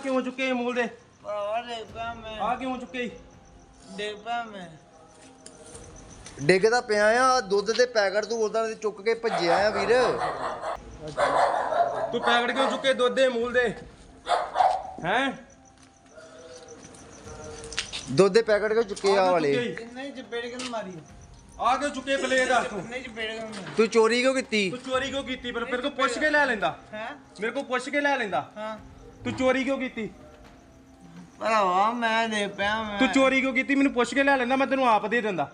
ਕਿਉਂ ਚੁੱਕੇ ਅਮੂਲ ਦੇ? ਭਰਾਵਾ ਡਿੱਗ ਪਿਆ ਮੈਂ। ਆ ਕਿਉਂ ਚੁੱਕੇ? ਡਿੱਗ ਪਿਆ ਮੈਂ ਡਿੱਗਦਾ ਪਿਆ ਆ ਦੁੱਧ ਦੇ ਪੈਕਟ ਤੂੰ ਉਹਦਾ ਤੇ ਚੁੱਕ ਕੇ ਭੱਜਿਆ ਆ ਵੀਰ। ਤੂੰ ਪੈਕਟ ਕਿਉਂ ਚੁੱਕੇ ਦੁੱਧ ਦੇ ਅਮੂਲ ਦੇ? ਹੈਂ? ਦੁੱਧ ਦੇ ਪੈਕਟ ਕਿਉਂ ਚੁੱਕੇ ਆ ਵਾਲੇ? ਕਿੰਨੇ ਚਪੇੜ ਕੇ ਮਾਰੀ? ਆ ਕਿਉਂ ਚੁੱਕੇ ਪਲੇ ਦੱਸ ਤੂੰ? ਕਿੰਨੇ ਚਪੇੜ ਕੇ ਮਾਰੀ? ਤੂੰ ਚੋਰੀ ਕਿਉਂ ਕੀਤੀ? ਤੂੰ ਚੋਰੀ ਕਿਉਂ ਕੀਤੀ? ਪਰ ਮੇਰੇ ਕੋਲ ਪੁੱਛ ਕੇ ਲੈ ਲੈਂਦਾ। ਹੈ? ਮੇਰੇ ਕੋਲ ਪੁੱਛ ਕੇ ਲੈ ਲੈਂਦਾ। ਹਾਂ। ਤੂੰ ਚੋਰੀ ਕਿਉਂ ਕੀਤੀ? ਭਰਾਵਾ ਮੈਂ ਡਿੱਗ ਪਿਆ ਮੈਂ ਤੂੰ ਚੋਰੀ ਕਿਉਂ ਕੀਤੀ? ਮੈਨੂੰ ਪੁੱਛ ਕੇ ਲੈ ਲੈਂਦਾ ਮੈਂ ਤੈਨੂੰ ਆਪ ਦੇ ਦਿੰਦਾ।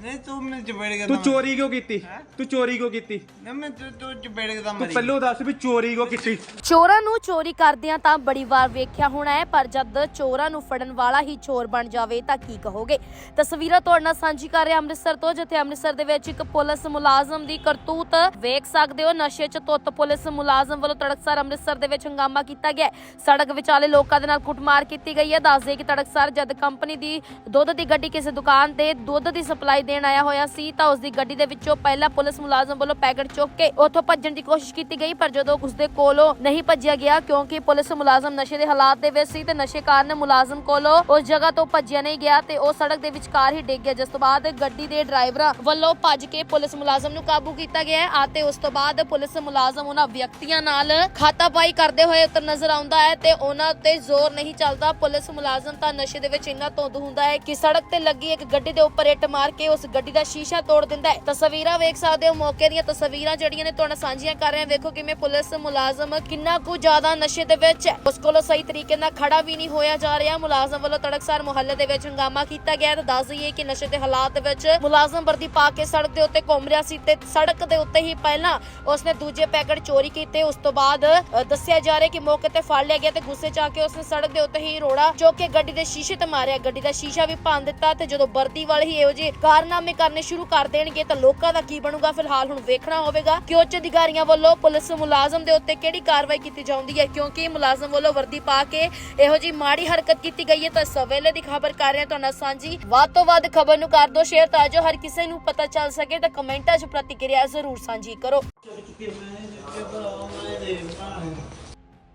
ਨਹੀਂ ਤੂੰ ਮੈਨੂੰ ਚਪੇੜ ਕੇ ਤੂੰ ਚੋਰੀ ਕਿਉਂ ਕੀਤੀ? ਤੂੰ ਚੋਰੀ ਕਿਉਂ ਕੀਤੀ? ਨਹੀਂ ਮੈਂ ਤੂੰ ਤੂੰ ਚਪੇੜ ਕੇ ਤੂੰ ਮਾਰੀ। ਪਹਿਲੋਂ ਦੱਸ ਵੀ ਚੋਰੀ ਕਿਉਂ ਕੀਤੀ? ਚੋਰਾਂ ਨੂੰ ਚੋਰੀ ਕਰਦਿਆਂ ਤਾਂ ਬੜੀ ਵਾਰ ਵੇਖਿਆ ਹੋਣਾ ਹੈ ਪਰ ਜਦ ਚੋਰਾਂ ਨੂੰ ਫੜਨ ਵਾਲਾ ਹੀ ਚੋਰ ਬਣ ਜਾਵੇ ਤਾਂ ਕੀ ਕਹੋਗੇ? ਤਸਵੀਰਾਂ ਤੁਹਾਡੇ ਨਾਲ ਸਾਂਝੀ ਕਰ ਰਿਹਾ ਅੰਮ੍ਰਿਤਸਰ ਤੋਂ ਜਿੱਥੇ ਅੰਮ੍ਰਿਤਸਰ ਦੇ ਵਿੱਚ ਇੱਕ ਪੁਲਿਸ ਮੁਲਾਜ਼ਮ ਦੀ ਕਰਤੂਤ ਵੇਖ ਸਕਦੇ ਹੋ। ਨਸ਼ੇ 'ਚ ਧੁੱਤ ਪੁਲਿਸ ਮੁਲਾਜ਼ਮ ਵੱਲੋਂ ਤੜਕਸਾਰ ਅੰਮ੍ਰਿਤਸਰ ਦੇ ਵਿੱਚ ਹੰਗਾਮਾ ਕੀਤਾ ਗਿਆ। ਸੜਕ ਵਿਚਾਲੇ ਲੋਕਾਂ ਦੇ ਨਾਲ ਕੁੱਟਮਾਰ ਕੀਤੀ ਗਈ ਹੈ। ਦੱਸਦੇ ਕਿ ਤੜਕਸਾਰ ਜਦ ਕੰਪਨੀ ਦੀ ਦੁੱਧ ਦੀ ਗੱਡੀ ਕਿਸੇ ਦੁਕਾਨ ਤੇ ਦੁੱਧ ਦੀ ਸਪਲਾਈ ਦੇਣ ਆਇਆ ਹੋਇਆ ਸੀ ਤਾਂ ਉਸ ਦੀ ਗੱਡੀ ਦੇ ਵਿੱਚੋਂ ਪਹਿਲਾਂ ਪੁਲਿਸ ਮੁਲਾਜ਼ਮ ਵੱਲੋਂ ਪੈਕਟ ਚੁੱਕ ਕੇ ਉੱਥੋਂ ਭੱਜਣ ਦੀ ਕੋਸ਼ਿਸ਼ ਕੀਤੀ ਗਈ, ਪਰ ਜਦੋਂ ਉਸ ਦੇ ਕੋਲੋਂ ਨਹੀਂ ਭੱਜਿਆ ਗਿਆ ਕਿਉਂਕਿ ਪੁਲਿਸ ਮੁਲਾਜ਼ਮ ਨਸ਼ੇ ਦੇ ਹਾਲਾਤ ਦੇ ਵਿੱਚ ਸੀ ਤੇ ਨਸ਼ੇ ਕਾਰਨ ਮੁਲਾਜ਼ਮ ਕੋਲੋਂ ਉਸ ਜਗ੍ਹਾ ਤੋਂ ਭੱਜਿਆ ਨਹੀਂ ਗਿਆ ਤੇ ਉਹ ਸੜਕ ਦੇ ਵਿਚਕਾਰ ਹੀ ਡਿੱਗ ਗਿਆ, ਜਿਸ ਤੋਂ ਬਾਅਦ ਗੱਡੀ ਦੇ ਡਰਾਈਵਰਾਂ ਵੱਲੋਂ ਭੱਜ ਕੇ ਪੁਲਿਸ ਮੁਲਾਜ਼ਮ ਨੂੰ ਕਾਬੂ ਕੀਤਾ ਗਿਆ ਹੈ ਅਤੇ ਉਸ ਤੋਂ ਬਾਅਦ ਪੁਲਿਸ ਮੁਲਾਜ਼ਮ ਉਹਨਾਂ ਵਿਅਕਤੀਆਂ ਨਾਲ ਖਾਤਾਪਾਈ ਕਰਦੇ ਹੋਏ ਉੱਤਰ ਨਜ਼ਰ ਆਉਂਦਾ ਹੈ ਤੇ ਉਹਨਾਂ ਤੇ ਜ਼ੋਰ ਨਹੀਂ ਚੱਲਦਾ। ਪੁਲਿਸ ਮੁਲਾਜ਼ਮ ਤਾਂ ਨਸ਼ੇ ਦੇ ਵਿੱਚ ਇੰਨਾ ਧੁੰਦ ਹੁੰਦਾ ਹੈ ਕਿ ਸੜਕ ਤੇ ਲੱਗੀ ਇੱਕ ਗੱਡੀ ਦੇ ਉੱਪਰ ਇੱਟ ਮਾਰ ਕੇ ਉਸ ਗੱਡੀ ਦਾ ਸ਼ੀਸ਼ਾ ਤੋੜ ਦਿੰਦਾ ਹੈ। ਤਸਵੀਰਾਂ ਵੇਖ ਸਕਦੇ ਹੋ, ਮੌਕੇ ਦੀਆਂ ਤਸਵੀਰਾਂ ਜਿਹੜੀਆਂ ਨੇ ਤੁਹਾਨੂੰ ਸਾਂਝੀਆਂ ਕਰ ਰਹੇ ਹਾਂ। ਵੇਖੋ ਕਿਵੇਂ ਪੁਲਿਸ ਮੁਲਾਜ਼ਮ ਕਿੰਨਾ ਕੁ ਜ਼ਿਆਦਾ ਨਸ਼ੇ ਦੇ ਵਿੱਚ ਹੈ। ਉਸ ਕੋਲੋਂ ਸਹੀ ਤਰੀਕੇ ਨਾਲ ਖੜਾ ਵੀ ਨਹੀਂ ਹੋਇਆ ਜਾ ਰਿਹਾ। ਮੁਲਾਜ਼ਮ ਵੱਲੋਂ ਤੜਕਸਾਰ ਮੁਹੱਲੇ ਦੇ ਵਿੱਚ ਹੰਗਾਮਾ ਕੀਤਾ ਗਿਆ ਤਾਂ ਦੱਸ ਦਈਏ ਕਿ ਨਸ਼ੇ ਦੇ ਹਾਲਾਤ ਵਿੱਚ ਮੁਲਾਜ਼ਮ ਵਰਦੀ ਪਾ ਕੇ ਸੜਕ ਦੇ ਉੱਤੇ ਘੁੰਮ ਰਿਹਾ ਸੀ ਤੇ ਸੜਕ ਦੇ ਉੱਤੇ ਹੀ ਪਹਿਲਾਂ ਉਸਨੇ ਦੂਜੇ ਪੈਕਟ ਚੋਰੀ ਕੀਤੇ। ਉਸ ਤੋਂ ਬਾਅਦ ਦੱਸਿਆ ਜਾ ਰਿਹਾ ਕਿ ਮੌਕੇ ਤੇ ਫੜ ਲਿਆ ਗਿਆ ਤੇ ਗੁੱਸੇ ਚ ਆ ਕੇ ਉਸਨੇ ਸੜਕ ਦੇ ਉੱਤੇ ਹੀ ਰੋੜਾ ਚੁੱਕ ਕੇ ਗੱਡੀ ਦੇ ਸ਼ੀਸ਼ੇ ਤੇ ਮਾਰਿਆ। ਗੱਡੀ ਦਾ ਸ਼ੀਸ਼ਾ ਵੀ ਭੰਨ ਦਿੱਤਾ ਤੇ ਜਦੋਂ ਵਰਦੀ ਵਾਲੇ ਹੀ ਇਹੋ ਜਿਹੇ ਕਾਰਨਾਮੇ ਕਰਨੇ ਸ਼ੁਰੂ ਕਰ ਦੇਣਗੇ ਤਾਂ ਲੋਕਾਂ ਦਾ ਕੀ ਬਣੂਗਾ? ਫਿਲਹਾਲ ਹੁਣ ਵੇਖਣਾ ਹੋਵੇਗਾ ਕਿ ਉੱਚ ਅਧਿਕਾਰੀਆਂ ਵੱਲੋਂ ਪੁਲਿਸ ਮੁਲਾਜ਼ਮ ਦੇ ਉੱਤੇ ਕਿਹੜੀ ਕਾਰਵਾਈ ਕੀਤੀ ਜਾਂਦੀ ਹੈ ਕਿਉਂਕਿ ਮੁਲਾਜ਼ਮ ਵੱਲੋਂ ਵਰਦੀ ਪਾ ਕੇ ਇਹੋ ਜਿਹੀ ਮਾੜੀ ਹਰਕਤ ਕੀਤੀ ਗਈ ਹੈ ਤਾਂ ਸਵੇਲੇ ਦੀ ਖਬਰ ਕਰ ਰਹੇ ਹਾਂ ਤੁਹਾਨੂੰ ਸਾਂਝੀ। ਵੱਧ ਤੋਂ ਵੱਧ ਖਬਰ ਨੂੰ ਕਰ ਦਿਓ ਸ਼ੇਅਰ ਤਾਂ ਜੋ ਹਰ ਕਿਸੇ ਨੂੰ ਪਤਾ ਚੱਲ ਸਕੇ ਤਾਂ ਕਮੈਂਟਾਂ 'ਚ ਪ੍ਰਤੀਕਿਰਿਆ ਜ਼ਰੂਰ ਸਾਂਝੀ ਕਰੋ।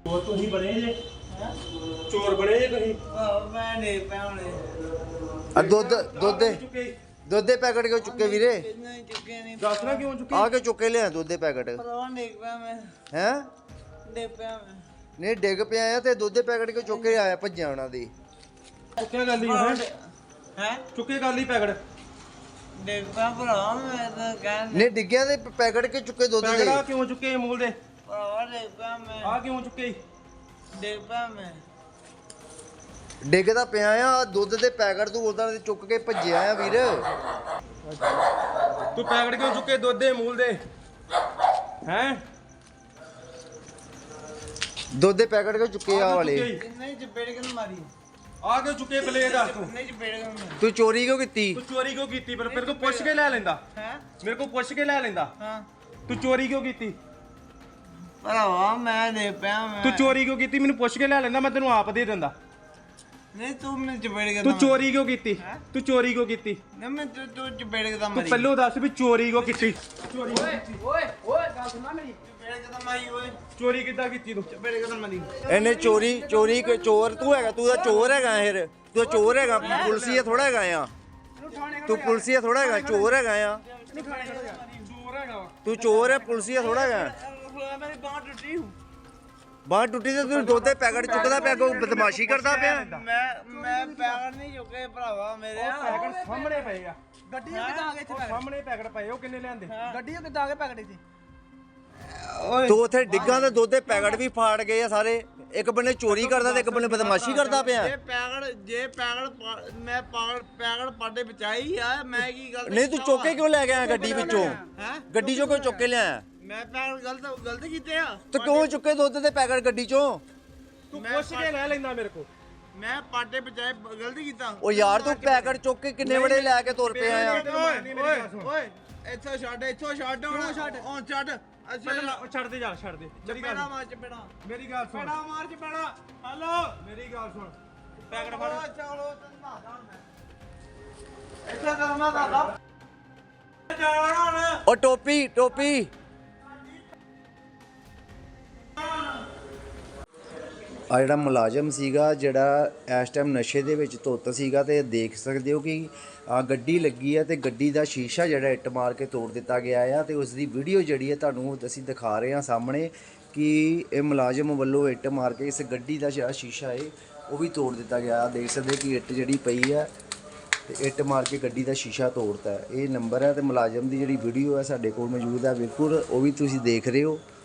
ਹੋਰ ਤੁਸੀਂ ਬਣੇ ਜੇ? ਚੋਰ ਬਣੇ ਜੇ ਤੁਸੀਂ? ਮੈਂ ਡਿੱਗ ਪਿਆ ਹੁਣੇ। ਆ ਦੁੱਧ ਦੁੱਧ ਦੇ। ਦੁੱਧ ਦੇ ਪੈਕਟ ਕਿਉਂ ਚੁੱਕੇ ਵੀਰੇ? ਚੁੱਕੇ ਨਹੀਂ ਦੱਸਣਾ ਕਿਉਂ ਚੁੱਕੇ? ਆ ਕੇ ਚੁੱਕੇ ਲਿਆ ਦੁੱਧ ਦੇ ਪੈਕਟ। ਭਰਾਵਾ ਡਿੱਗ ਪਿਆ ਮੈਂ। ਹੈ? ਡਿੱਗ ਪਿਆ ਮੈਂ। ਨਹੀਂ ਡਿੱਗ ਪਿਆ ਆ ਤੇ ਦੁੱਧ ਦੇ ਪੈਕਟ ਕਿਉਂ ਚੁੱਕ ਕੇ ਆਇਆ ਭੱਜਿਆ ਉਹਨਾਂ ਦੀ? ਚੁੱਕੇ ਗੱਲ ਹੀ ਹੈ। ਹੈ? ਚੁੱਕੇ ਗੱਲ ਹੀ ਪੈਕਟ। ਡਿੱਗ ਪਿਆ ਭਰਾਵਾ ਮੈਂ ਤਾਂ ਕਹਿਣ ਨਹੀਂ ਡਿੱਗਿਆ ਦੇ ਪੈਕਟ ਕਿ ਚੁੱਕੇ ਦੁੱਧ ਦੇ? ਪੈਕਟ ਕਿਉਂ ਚੁੱਕੇ ਅਮੂਲ ਦੇ? ਭਰਾਵਾ ਡਿੱਗ ਪਿਆ ਮੈਂ। ਆ ਕਿਉਂ ਚੁੱਕੇ? ਡਿੱਗ ਪਿਆ ਮੈਂ। ਡਿੱਗਦਾ ਪਿਆ ਆ ਦੁੱਧ ਦੇ ਪੈਕਟ ਤੂੰ ਉਹਦਾ ਤੇ ਚੁੱਕ ਕੇ ਭੱਜਿਆ ਆ ਵੀਰ। ਤੂੰ ਪੈਕਟ ਕਿਉਂ ਚੁੱਕੇ ਦੁੱਧ ਦੇ ਅਮੂਲ ਦੇ? ਹੈਂ? ਦੁੱਧ ਦੇ ਪੈਕਟ ਕਿਉਂ ਚੁੱਕੇ ਆ ਵਾਲੇ? ਚਪੇੜ ਕੇ ਮਾਰੀ? ਆ ਕਿਉਂ ਚੁੱਕੇ ਪਲੇ ਦੱਸ ਤੂੰ? ਕਿੰਨੇ ਚਪੇੜ ਕੇ ਮਾਰੀ? ਤੂੰ ਚੋਰੀ ਕਿਉਂ ਕੀਤੀ? ਤੂੰ ਚੋਰੀ ਕਿਉਂ ਕੀਤੀ? ਪਰ ਮੇਰੇ ਕੋਲ ਪੁੱਛ ਕੇ ਲੈ ਲੈਂਦਾ। ਹੈ? ਮੇਰੇ ਕੋਲ ਪੁੱਛ ਕੇ ਲੈ ਲੈਂਦਾ। ਹਾਂ। ਤੂੰ ਚੋਰੀ ਕਿਉਂ ਕੀਤੀ? ਭਰਾਵਾ ਮੈਂ ਡਿੱਗ ਪਿਆ ਮੈਂ ਤੂੰ ਚੋਰੀ ਕਿਉਂ ਕੀਤੀ? ਮੈਨੂੰ ਪੁੱਛ ਕੇ ਲੈ ਲੈਂਦਾ ਮੈਂ ਤੈਨੂੰ ਆਪ ਦੇ ਦਿੰਦਾ। ਨਹੀਂ ਤੂੰ ਮੈਨੂੰ ਚਪੇੜ ਕੇ ਤੂੰ ਚੋਰੀ ਕਿਉਂ ਕੀਤੀ? ਤੂੰ ਚੋਰੀ ਕਿਉਂ ਕੀਤੀ? ਨਹੀਂ ਮੈਂ ਤੂੰ ਤੂੰ ਚਪੇੜ ਕੇ ਤਾਂ ਤੂੰ ਮਾਰੀ। ਪਹਿਲੋਂ ਦੱਸ ਵੀ ਚੋਰੀ ਕਿਉਂ ਕੀਤੀ? ਓਏ ਓਏ ਓਏ ਗੱਲ ਸੁਣਾ ਮੇਰੀ। ਚਪੇੜ ਕੇ ਤਾਂ ਮਾਰੀ ਓਏ। ਚੋਰੀ ਕਿੱਦਾਂ ਕੀਤੀ ਤੂੰ? ਚਪੇੜ ਕੇ ਤਾਂ ਮਾਰੀ। ਇਹਨੇ ਚੋਰੀ ਚੋਰੀ ਕਿ ਚੋਰ ਤੂੰ ਹੈਗਾ ਤੂੰ ਤਾਂ ਚੋਰ ਹੈਗਾ ਫਿਰ। ਤੂੰ ਚੋਰ ਹੈਗਾ ਪੁਲਸੀਆ ਥੋੜਾ ਹੈਗਾ ਆ। ਤੂੰ ਪੁਲਸੀਆ ਥੋੜਾ ਹੈਗਾ ਚੋਰ ਹੈਗਾ ਆ। ਚੋਰ ਹੈਗਾ। ਤੂੰ ਚੋਰ ਹੈ ਪੁਲਸੀਆ ਥੋੜਾ ਹੈਗਾ। ਮੇਰੀ ਬਾਂਹ ਟੁੱਟੀ ਹੂੰ। ਬਾਹਰ ਟੁੱਟੀ ਤੇ ਤੂੰ ਦੁੱਧ ਦੇ ਪੈਕਟ ਚੁੱਕਦਾ ਪਿਆ ਕੋਈ ਬਦਮਾਸ਼ੀ ਕਰਦਾ ਪਿਆ? ਮੈਂ ਮੈਂ ਪੈਰ ਨਹੀਂ ਚੁੱਕੇ ਭਰਾਵਾ ਮੇਰੇ। ਪੈਕਟ ਸਾਹਮਣੇ ਪਏ ਆ। ਗੱਡੀ ਕਿੱਦਾਂ ਆ ਗਏ ਇੱਥੇ ਸਾਹਮਣੇ ਪੈਕਟ ਪਏ ਉਹ ਕਿੰਨੇ ਲਿਆਂਦੇ? ਗੱਡੀ ਕਿੱਦਾਂ ਆ ਗਏ ਪੈਕਟ ਇੱਥੇ? ਓਏ ਤੂੰ ਉੱਥੇ ਡਿੱਗਾ ਤੇ ਦੁੱਧ ਦੇ ਪੈਕਟ ਵੀ ਫਾੜ ਗਏ ਆ ਸਾਰੇ। ਇੱਕ ਬੰਨੇ ਚੋਰੀ ਕਰਦਾ ਤੇ ਇੱਕ ਬੰਨੇ ਬਦਮਾਸ਼ੀ ਕਰਦਾ ਪਿਆ। ਜੇ ਪੈਗੜ ਜੇ ਪੈਗੜ ਪਾ- ਮੈਂ ਪਾਗੜ ਪੈਗੜ ਪਾਡੇ ਬਚਾਈ ਆ ਮੈਂ ਕੀ ਗੱਲ ਨਹੀਂ ਤੂੰ ਚੁੱਕੇ ਕਿਉਂ ਲੈ ਗਿਆ ਗੱਡੀ ਵਿੱਚੋਂ? ਹੈ? ਗੱਡੀ ਚੋਂ ਕਿਉਂ ਚੁੱਕ ਕੇ ਲਿਆਇਆ? ਮੈਂ ਪੈਗੜ ਗਲਤ ਗਲਤ ਕੀਤੇ ਆ ਤੇ ਕਿਉਂ ਚੁੱਕੇ ਦੁੱਧ ਦੇ ਪੈਕਟ ਗੱਡੀ ਚੋਂ ਤੂੰ ਪੁੱਛ ਕੇ ਲੈ ਲੈਂਦਾ ਮੇਰੇ ਕੋਲ ਮੈਂ ਪਾਡੇ ਬਚਾਏ ਗਲਤ ਕੀਤਾ ਉਹ ਯਾਰ ਤੂੰ ਪੈਕਟ ਚੁੱਕ ਕੇ ਕਿੰਨੇ ਵੜੇ ਲੈ ਕੇ ਤੁਰ ਪਿਆ ਆ ਓਏ ਓਏ ਓਏ ਇੱਥੋਂ ਛੱਡ ਇੱਥੋਂ ਛੱਡ ਹੁਣ ਛੱਡ ਹੁਣ ਛੱਡ ਅੱਛਾ ਉਹ ਛੱਡ ਦੇ ਯਾਰ ਛੱਡ ਦੇ ਮੇਰੀ ਗੱਲ ਚਪੇੜਾ ਮਾਰ ਚਪੇੜਾ ਮੇਰੀ ਗੱਲ ਸੁਣ ਚਪੇੜਾ ਮਾਰ ਚਪੇੜਾ ਹਲੋ ਮੇਰੀ ਗੱਲ ਸੁਣ ਪੈਕਟ ਫੜ ਚਲੋ ਤੰਨਾ ਜਾਣ ਮੈਂ ਇੱਥੇ ਕਰਨਾ ਦਾਦਾ ਜਾਣਾ ਹੁਣ ਉਹ ਟੋਪੀ ਟੋਪੀ ਆ ਜਿਹੜਾ ਮੁਲਾਜ਼ਮ ਸੀਗਾ, ਜਿਹੜਾ ਇਸ ਟਾਈਮ ਨਸ਼ੇ ਦੇ ਵਿੱਚ ਧੁੱਤ ਸੀਗਾ ਤੇ ਦੇਖ ਸਕਦੇ ਹੋ ਕਿ ਆ ਗੱਡੀ ਲੱਗੀ ਹੈ ਤੇ ਗੱਡੀ ਦਾ ਸ਼ੀਸ਼ਾ ਜਿਹੜਾ ਇੱਟ ਮਾਰ ਕੇ ਤੋੜ ਦਿੱਤਾ ਗਿਆ ਆ ਤੇ ਉਸ ਦੀ ਵੀਡੀਓ ਜਿਹੜੀ ਹੈ ਤੁਹਾਨੂੰ ਅਸੀਂ ਦਿਖਾ ਰਹੇ ਹਾਂ ਸਾਹਮਣੇ ਕਿ ਇਹ ਮੁਲਾਜ਼ਮ ਵੱਲੋਂ ਇੱਟ ਮਾਰ ਕੇ ਇਸ ਗੱਡੀ ਦਾ ਜਿਹੜਾ ਸ਼ੀਸ਼ਾ ਹੈ ਉਹ ਵੀ ਤੋੜ ਦਿੱਤਾ ਗਿਆ। ਦੇਖ ਸਕਦੇ ਕਿ ਇੱਟ ਜਿਹੜੀ ਪਈ ਹੈ ਤੇ ਇੱਟ ਮਾਰ ਕੇ ਗੱਡੀ ਦਾ ਸ਼ੀਸ਼ਾ ਤੋੜਤਾ। ਇਹ ਨੰਬਰ ਹੈ ਤੇ ਮੁਲਾਜ਼ਮ ਦੀ ਜਿਹੜੀ ਵੀਡੀਓ ਹੈ ਸਾਡੇ ਕੋਲ ਮੌਜੂਦ ਹੈ ਬਿਲਕੁਲ ਉਹ ਵੀ ਤੁਸੀਂ ਦੇਖ ਰਹੇ ਹੋ।